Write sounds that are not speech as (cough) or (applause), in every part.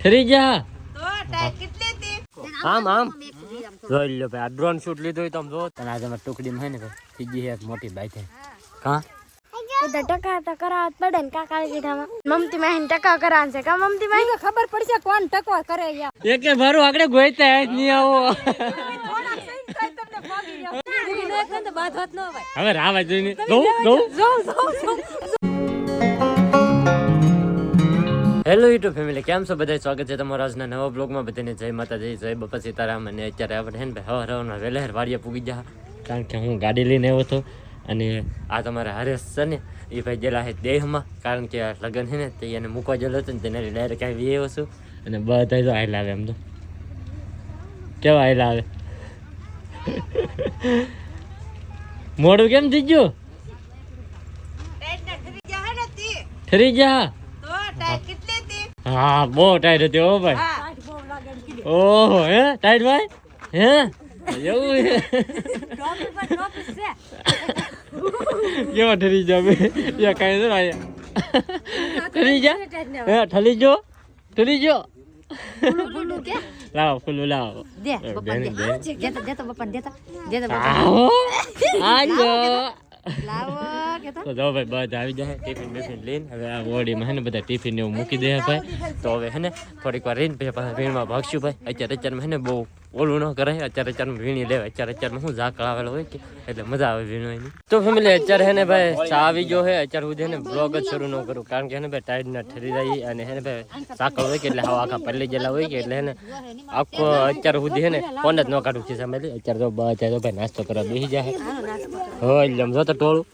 ઠરી જા આમ આમ. જોઈ લો ભાઈ આ ડ્રોન શૂટ લીધો હોય તમે જો. તને આજે અમારી ટુકડીમાં હે ને ભાઈ ત્રીજી એક મોટી બાઈક છે કા? બધા ટકા તો કરાવત પડે ને કાકા કીધામાં. મમતી માં ટકા કરાવશે છે કા મમતી માં ખબર પડશે કોણ ટકો કરે યાર એક ભારું આગળ ગોઈતા જ નહીં આવો. હવે રાવા જોઈને હેલો યુટ્યુબ ફેમિલી કેમ છો? બધા સ્વાગત છે તમારા આજના નવા બ્લોગમાં બધાને જય માતાજી જય બાપા સીતારામ. અને અત્યારે આપણે હેન ભાઈ હવાર હવારમાં વહેલા વાડીએ પૂગી જા કારણ કે હું ગાડી લઈને આવ્યો હતો અને આ તમારા હરેશ છે ને એ ભાઈ ગયેલા છે દેહમાં. કારણ કે લગ્ન છે ને તે એને મૂકવા ગયેલો હતો ને તેને ડાયરેક્ટ આવી આવ્યો છું. અને બધા તો આયેલા આવે એમ તો. કેવા આયેલા આવે? મોડું કેમ થઈ ગયું? ઠરી ગયા હે બહુ ટાઈટ હતી ઓ ભાઈ. ઓહ હે ટાઈટ ભાઈ? હે? એવું છે? કેવા ઠરી જા બે? યા કાંઈ નહીં આયા ઠરી જા હે ઠરી જો ઠરી જો લાવો ફૂલ લાવો. દે બપન દે. બેન, બેન. દેતો દેતો બપન દેતો. દેતો આજો તો જો ભાઈ બધા આવી જાય ટિફિન બિફિન લઈને હવે આ ઓડીમાં હે ને બધા ટિફિન એવું મૂકી દે ભાઈ તો હવે હે ને થોડીક વાર રહીને પછી પાછા વીણમાં ભાગશું ભાઈ અત્યારે અત્યારમાં હે ને બહુ ઓલું ન કરાય અત્યારે અત્યારમાં વીણી લેવાય. અત્યારે અત્યારમાં શું ઝાકળ આવેલો હોય કે? એટલે મજા આવે વીણવાની. તો ફેમિલી અત્યારે હે ને ભાઈ, ચા આવી ગયો હે અત્યારે સુધી ને બ્લોગ જ શરૂ ન કરું કારણ કે હે ને ભાઈ ટાઈડ ના ઠરી રહી અને હે ને ભાઈ, ઝાકળ હોય કે એટલે હાવ આખા પલ્લી ગયેલા હોય કે એટલે હે ને આખો અત્યાર સુધી હે ને ફોન જ ન કાઢું છે સામે અત્યારે તો બધા તો ભાઈ નાસ્તો કરવા બેસી જાય હોય એટલે જો તો ટોળું.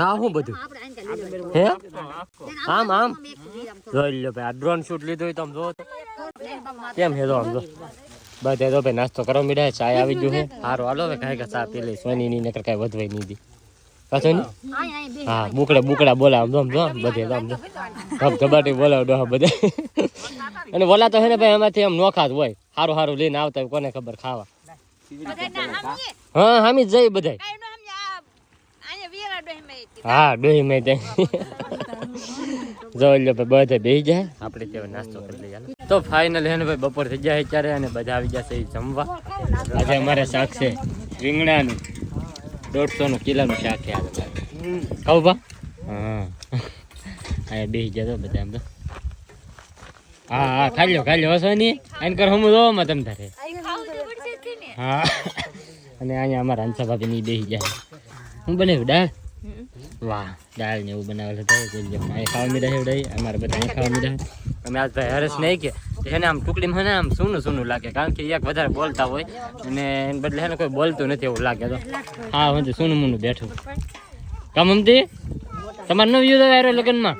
હા હું બધું? હે? આમ આમ. જોઈ લો ભાઈ, આ ડ્રોન શૂટ લીધું હોય તો આમ જો કેમ હે જો આમ જો? બધા તો ભાઈ નાસ્તો કરવા મીડા ચાય આવી ગયું સારું હાલો હવે કાંઈ સાપ પી લઈ સોની ની નકર કાંઈ વધવાય નહીં દી. પાછો ની હા. બુકડા બુકડા બોલાવ આમ જો આમ જો બધે આમ જો. ધબ ધબાટી બોલાવ ડોહા બધે. અને બોલા તો હે ને ભાઈ એમાંથી આમ નોખા જ હોય. સારું સારું લઈને આવતા હોય કોને ખબર ખાવા. હા હામી જ જઈ હતી. હા ડોહી મેં તે (laughs) જો લ્યો ભાઈ બધા બેસી જાય. આપણે ત્યાં નાસ્તો કરી લઈએ તો ફાઇનલ હે ને ભાઈ બપોર થઈ જાય ત્યારે અને બધા આવી જશે એ જમવા. આજે અમારે શાક છે રીંગણાનું દોઢસો નું કિલોનું શાક છે આજે કહું ભા? હા. અહીંયા બેસી જતો બધા એમ તો. હા હા ખાઈ લો ખાઈ લો હસો નહીં. આને કર હમું જોવામાં તમ તારે. હા. અને અહીંયા અમારા હંસા ભાભી ની બેસી જાય હું બને દાળ? વાહ, દાળ ને એવું બનાવેલું હતું. જોઈ લો. અહીં ખાવા મીઠા એવડાય અમારે બધા અહીં ખાવા મીઠા અમે આજ ભાઈ હરસ નહીં કે એને આમ ટુકડીમાં ને આમ સૂનું સૂનું લાગે, કારણ કે એક વધારે બોલતા હોય અને એને બદલે હે કોઈ બોલતું નથી એવું લાગે તો. હા, હું તો સૂનું મૂનું બેઠું. કામ અમતી? તમારે ન વ્યૂ આવ્યો લગ્નમાં?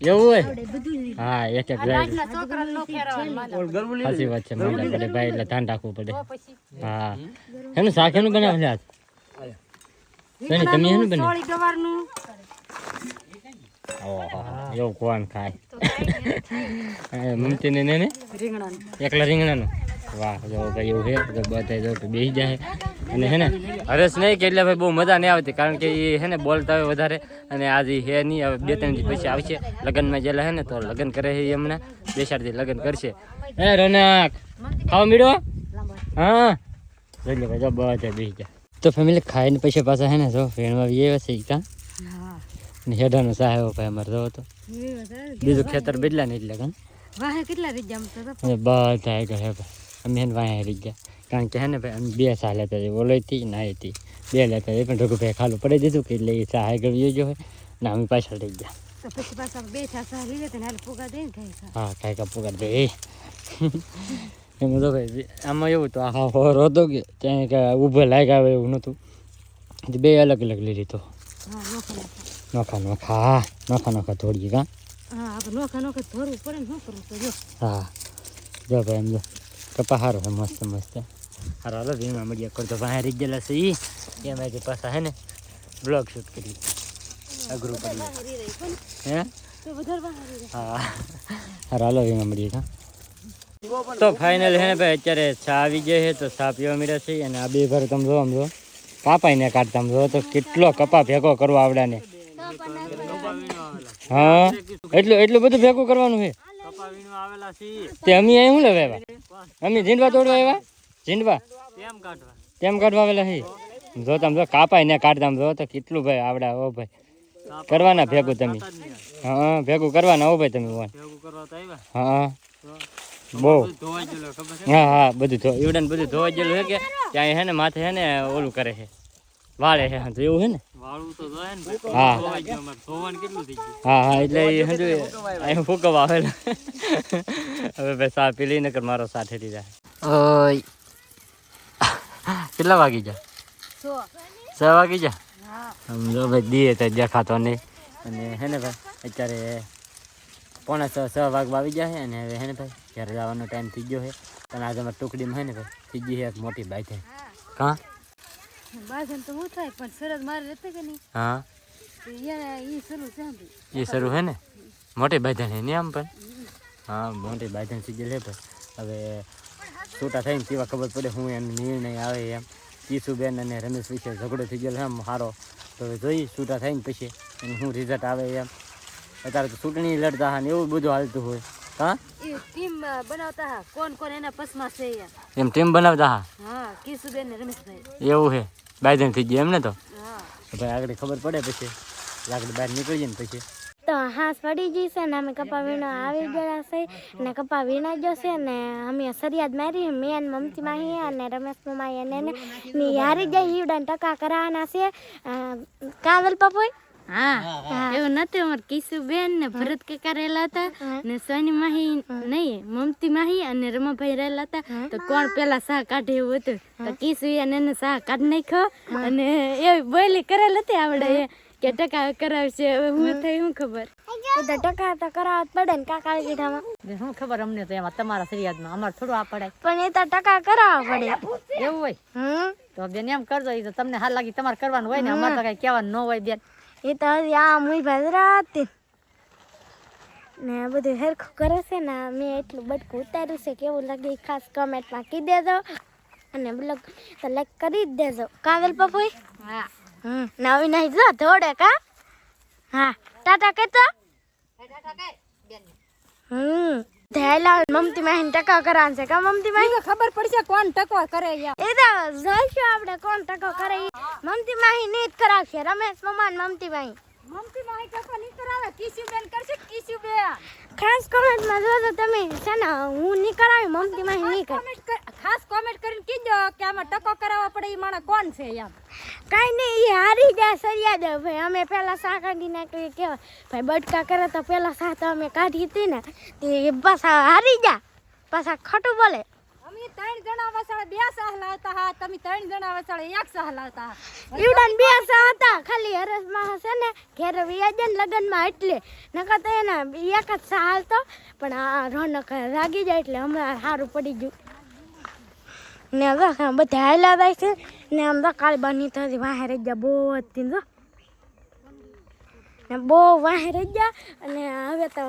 તો એવું હોય? હા, એક એક સાચી વાત છે ભાઈ એટલે ધ્યાન રાખવું પડે. હા. એનું શાક એનું બનાવે શેની, તમે એનું બની થોડી ગવારનું. એવું કોણ ખાય? મમતી ને ને એકલા રીંગણાનું? વાહ જો ભાઈ એવું છે બધા જો બેસી જાય. અને હે ને હરેશ નહીં કે એટલે ભાઈ બહુ મજા નહીં આવતી કારણ કે એ હે ને બોલતા હોય વધારે અને આજે હે નહીં હવે બે ત્રણ દિવસ પછી આવશે. લગ્નમાં જેલા હે ને તો લગ્ન કરે છે એમને બે ચાર દી લગ્ન કરશે. હે રોનક ખાવા મીડો હા. જોઈ લે ભાઈ જો બધા બેસી જાય તો ફેમિલી ખાઈને પછી પાછા હે ને જો ભેણમાં બી છે કાં. ને હેડાનો સાહેબ ભાઈ અમારે જો તો. બીજું ખેતર બદલા ને એટલે કાં. વાહે કેટલા રીત જમતો હતો અને બધા આગળ હે ભાઈ. અમે એને વાંહે રહી ગયા. કારણ કે હે ને ભાઈ અમે બે સાલ લેતા હતી ઓલો હતી ના હતી. બે લેતા એ પણ રઘુભાઈ ખાલું પડી દીધું કે એટલે એ સાહ આગળ વયો ગયો હોય ને અમે પાછળ રહી ગયા. તો પછી પાછા બે છાસા લીધે તેને હાલ ફુગા દે ને ખાઈ ખા હા કાંઈ કાંઈ પુગાર દે. એમાં તો ભાઈ આમાં એવું તો આ હોર હતો કે ત્યાં કે ઊભો લાગ આવે એવું નહોતું. બે અલગ અલગ લઈ લીધો. નોખા નોખા. હા નોખા નોખા થોડી કાં. હા જો. હા જો ભાઈ એમ જો. કપા સારો છે મસ્ત મસ્ત. હારો હાલો ભીમા મળીએ કરતો ભાઈ રહી ગયેલા છે ઈ. જે પાછા હે ને બ્લોગ શૂટ કરી. અઘરું પડી હે? હા હા. હારો હાલો ભીમા મળીએ હા તો ફાઇનલ હે ને ભાઈ અત્યારે ચા આવી ગઈ છે તો ચા પીવા મળ્યા છે અને આ બે ભર તમે જો આમ જો. કાપાઈને કાઢતા જો તો કેટલો કપા ભેગો કરવો આવડાને. હા? એટલું એટલું બધું ભેગું કરવાનું છે? તે અમે અહીં શું લેવા આવ્યા? અમે ઝીંડવા તોડવા આવ્યા? ઝીંડવા કેમ કાઢવા આવેલા છે જો તમે જો કાપાય ને કાઢતા જો તો કેટલું ભાઈ આવડા ઓ ભાઈ. કરવાના ભેગું તમે. હા ભેગું કરવાના હો ભાઈ તમે હા. બહુ. હા હા બધું ધો ઈવડે ને બધું ધોવા ગયેલું હે કે ત્યાં હે ને માથે હે ને ઓલું કરે છે વાળે હે તો એવું છે ને? વાળું તો જોઈએ ને હા. ધોવાઈ ગયું અમારે. ધોવાનું કેટલું થઈ ગયું? હા હા એટલે એ હજુ અહીં ફૂકવા આવેલા હવે ભાઈ સા પી મારો સાથે જાય. ઓય. કેટલા વાગી જા છ વાગી જા સમજો ભાઈ દીએ તો દેખાતો નહીં. અને હે ને ભાઈ અત્યારે પોણા છ છ વાગવા આવી ગયા છે અને હવે હે ને ભાઈ ઘરે જવાનો ટાઈમ થઈ ગયો છે. અને આજે અમારી ટુકડીમાં હે ને થઈ ગઈ છે એક મોટી બાઈક કા બાજન તો હું થાય પણ સરસ મારે રહેતા કે નહીં? હા. એ શરૂ હે ને? મોટી બાંધણ હે ને આમ પણ? હા મોટી થઈ ગઈ છે ભાઈ. હવે છૂટા થઈને કેવા ખબર પડે હું એમ નિર્ણય આવે એમ. કિશુબેન અને રમેશ વિશે ઝઘડો થઈ ગયેલો એમ સારો તો હવે જોઈ છૂટા થઈને પછી એનું શું રિઝલ્ટ આવે એમ. અત્યારે તો ચૂંટણી લડતા હા ને એવું બધું હાલતું હોય. હા? ટીમ બનાવતા હા. કોણ કોણ એના પસમાં છે યાર એમ ટીમ બનાવતા હા? હા કિશુબેન ને રમેશભાઈ. એવું હે. બાંધણ થઈ ગયા એમ ને તો? હા. ભાઈ આગળ ખબર પડે પછી. લાકડી બહાર નીકળી જાય ને પછી. તો હાંસ પડી ગઈ છે ને અમે કપા વીણો આવી ગયા છે ને કપા વીણા ગયો છે ને અમે સરિયાદ મારી મેં ને મમતી માહી અને રમેશ મામા એને યારી ની હારી જાય હીવડા ટકા કરાવવાના છે. કાવલ કાંદલ પપોઈ હા નતું કિશુબેન ને ભરત કાકા રહેલા હતા ને સોની માહી નહીં મમતી માહી અને રમાભાઈ રહેલા હતા. તો કોણ પેલા શાહ કાઢે એવું હતું? તો કિશુ એને એને શાહ કાઢી નાખ્યો અને એ બોલી કરેલ હતી આવડે એ કે ટકા કરાવશે. હવે હું થઈ હું ખબર? તો ટકા તો કરાવવા પડે ને કાકા કીધામાં શું ખબર અમને તો એમાં તમારા ફરિયાદમાં? અમારે થોડું આ પડાય. પણ એ તો ટકા કરાવવા પડે. એવું હોય? તો બેન એમ કરજો એ તો તમને હાલ લાગી તમારે કરવાનું હોય ને અમારે તો કઈ કહેવાનું ન હોય બેન. એ તો હજી આ મુઈ હતી. ને આ બધું હરખું કરે છે ને મેં એટલું બટકું ઉતાર્યું છે કેવું લાગે ખાસ કમેન્ટમાં કહી દેજો. અને બ્લોગ તો લાઈક કરી જ દેજો. કાંદલ પપોઈ? હા. હમ નવી નહીં જો થોડે કા? હા. ટાટા કહેતો? હમ. ધ્યાલા મમતી માહીને ટકા કરાન છે. કા મમતી માહી? ખબર પડશે કોણ ટકો કરે યાર એ તો જોઈશું આપણે કોણ ટકો કરે મમતી માહી નીત કરાવશે. રમેશ મમાન મમતી માહી. મમતી માં ટકો નીત કરાવે? કિશુબેન કરશે કિશુબેન? ખાસ કમેન્ટમાં જોજો તમે. છે ને હું નીકળાવી મમતી માહી નહીં કર કોમેન્ટ કર- ખાસ કોમેન્ટ કરીને કીજો કે આમાં ટકો કરાવવા પડે એ માણસ કોણ છે યાર કાંઈ નહીં એ હારી જાય સરિયા દે. ભાઈ અમે પહેલા સા કાઢી નાખી કેવા ભાઈ બટકા કરે તો પેલા સા તો અમે કાઢી હતી ને તે પાછા હારી જા. પાછા ખોટું બોલે. અમે ત્રણ જણા વસાળે બે સાહ લાવતા હા તમે ત્રણ જણા વસાળે એક સાહ લાવતા ઈવડાન બે સાહ હતા. ખાલી હરસમાં હશે ને ઘેર વ્યાજન લગનમાં એટલે. નકર તો એના એક જ સાહ હાલતો પણ આ રોનક રાગી જાય એટલે હમણાં સારું પડી ગયું. ને હવે બધા હાલ્યા જાય છે. ને આમ તો કાળી બાની થતી વાહે રહી ગયા બહુ હતી જો ને બહુ વાહે રહી ગયા. અને હવે તો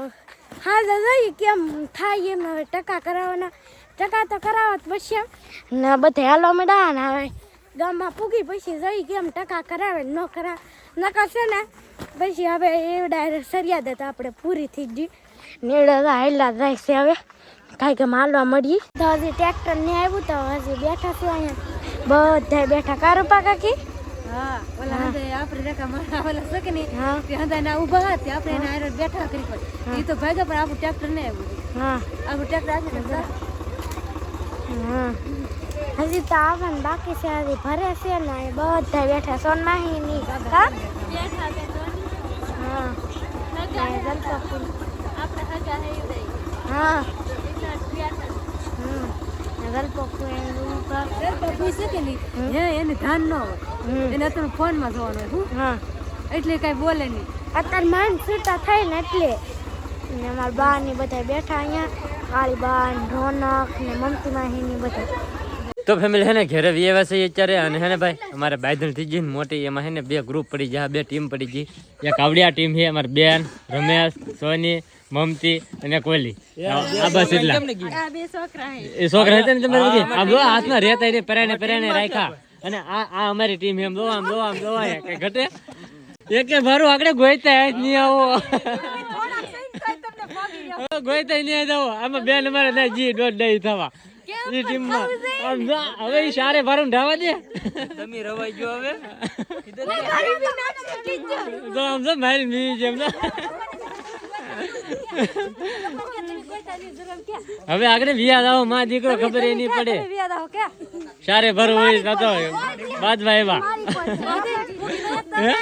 હા દાદા કેમ થાય એમ, હવે ટકા કરાવવાના. ટકા તો કરાવો જ પડશે ને બધે હાલો મેડા ને હવે ગામમાં પૂગી પછી જઈ કેમ ટકા કરાવે ન કરાવે. ન કરશે ને, પછી હવે એવડા સરિયાદ તો આપણે પૂરી થઈ ગઈ. નેડા હાલ્યા જાય છે હવે. કાંઈ કે માલવા મળી તો હજી ટ્રેક્ટર ને આવ્યું તો હજી બેઠા છું અહીંયા. બધા બેઠા. કારો પાકા હા ઓલા આપણે રેખા મારા ઓલા છે કે તે હંધે ઊભા હતા તે આપણે એના બેઠા કરી પણ એ તો ભાગ્યા પણ આપણું ટ્રેક્ટર ને આવ્યું હા. આપણું ટ્રેક્ટર આવ્યું ને હા. હજી તો આવવાનું બાકી છે હજી ભરે છે ને બધા બેઠા સોનમાહી ની કાકા હા. હા. એનું ધ્યાન ન હોય. એને અત્યારે ફોનમાં જોવાનું હોય હા? એટલે કાંઈ બોલે નહીં. અત્યારે માન છૂટા થાય ને એટલે. ને અમારા બા ની બધા બેઠા અહીંયા. કાળી બા રોનક ને મમતી માહી ની બધા તો ફેમિલી હે ને ઘરે વ્યવા છે અત્યારે અને હે ને ભાઈ અમારે બાયદલ થઈ ગઈ ને મોટી એમાં હે ને બે ગ્રુપ પડી ગયા બે ટીમ પડી ગઈ. એક આવડિયા ટીમ છે અમારે બેન રમેશ સોની મમતી અને કોહલી આ બસ એટલા. આ બે છોકરા હે એ છોકરા હતા ને તમે નથી આ જો હાથમાં રહેતા એને પરાયને પરાયને રાખ્યા. અને આ આ અમારી ટીમ એમ દો આમ દો આમ દો કઈ ઘટે. એક ભરું આગળ ગોઈતા જ નહીં આવો. ગોઈતા નહીં જાવ આમાં બેન અમારે ના જી દોઢ નહીં થવા. એ ટીમમાં આમ ના, હવે ઈ સારે ભરું ઢાવા દે. તમે રવાઈ ગયો હવે? તો આમ તો મારી મી જેમ ના. હવે આગળ વિયા આવો માં દીકરો ખબર એ નહીં પડે. સારે ભરવું હોય તો બાદમાં એવા. હે?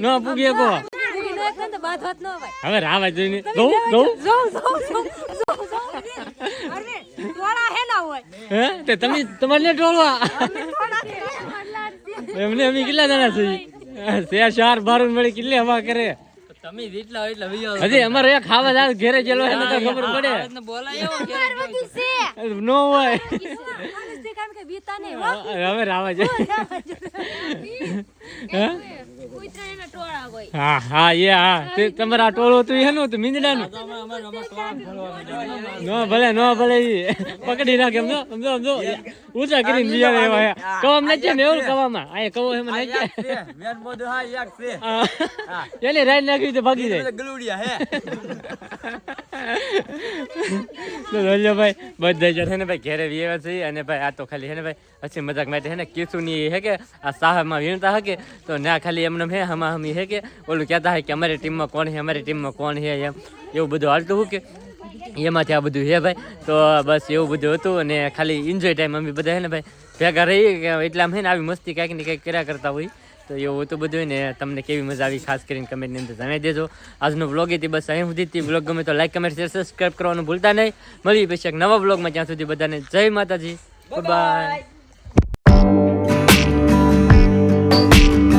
ન પૂગીએ કો? હવે રાવા જોઈને ગૌ હે? તે તમે તમારે ટોળવા એમને અમે કેટલા જણા છીએ? શેર ચાર બારું મળી કેટલી હવા કરે? તમે જેટલા એટલા હજી અમારે ખાવા જાય ઘેરે ચેલો એને તો ખબર પડે. બોલાયો નો હોય. હવે રાવા છે હે? હા હા એ હા. તે તમારા ટોળું હતું એનું હતું મીંદડાનું. નો ભલે નો ભલે પકડી નાખે સમજો સમજો સમજો. ઊંચા કરીને બિયાર એવા હે. કવામ નાખે ને એવું કવામાં. આ કવો એમ હા એની રાઈડ નાખી તો ભાગી જાય. ગલુડિયા હે. (laughs) તો ભાઈ બધા જ છે ને ભાઈ ઘેરે વિયેવા છે અને ભાઈ આ તો ખાલી છે ને ભાઈ પછી મજાક માટે છે ને કીસુની હે કે, આ સાહમાં વીણતા હકે તો ના ખાલી એમને હે, હમા હમી હે કે, ઓલું કહેતા હે કે અમારી ટીમમાં કોણ હે, અમારી ટીમમાં કોણ હે એમ, એવું બધું હાલતું હું કે, એમાંથી આ બધું હે ભાઈ, તો બસ એવું બધું હતું અને ખાલી એન્જોય ટાઈમ અમે બધા હે ને ભાઈ, ભેગા રહી કે એટલા ને, આવી મસ્તી કાંઈક ને કંઈક કર્યા કરતા હોય. તો એવું હતું બધું ને તમને કેવી મજા આવી ખાસ કરીને કમેન્ટની અંદર જણાવી દેજો. આજનો વ્લોગ હતી બસ અહીં સુધી હતી. વ્લોગ ગમે તો લાઈક કમેન્ટ શેર સબસ્ક્રાઈબ કરવાનું ભૂલતા નહીં. મળીએ પછી એક નવા વ્લોગમાં ત્યાં સુધી બધાને જય માતાજી. બાય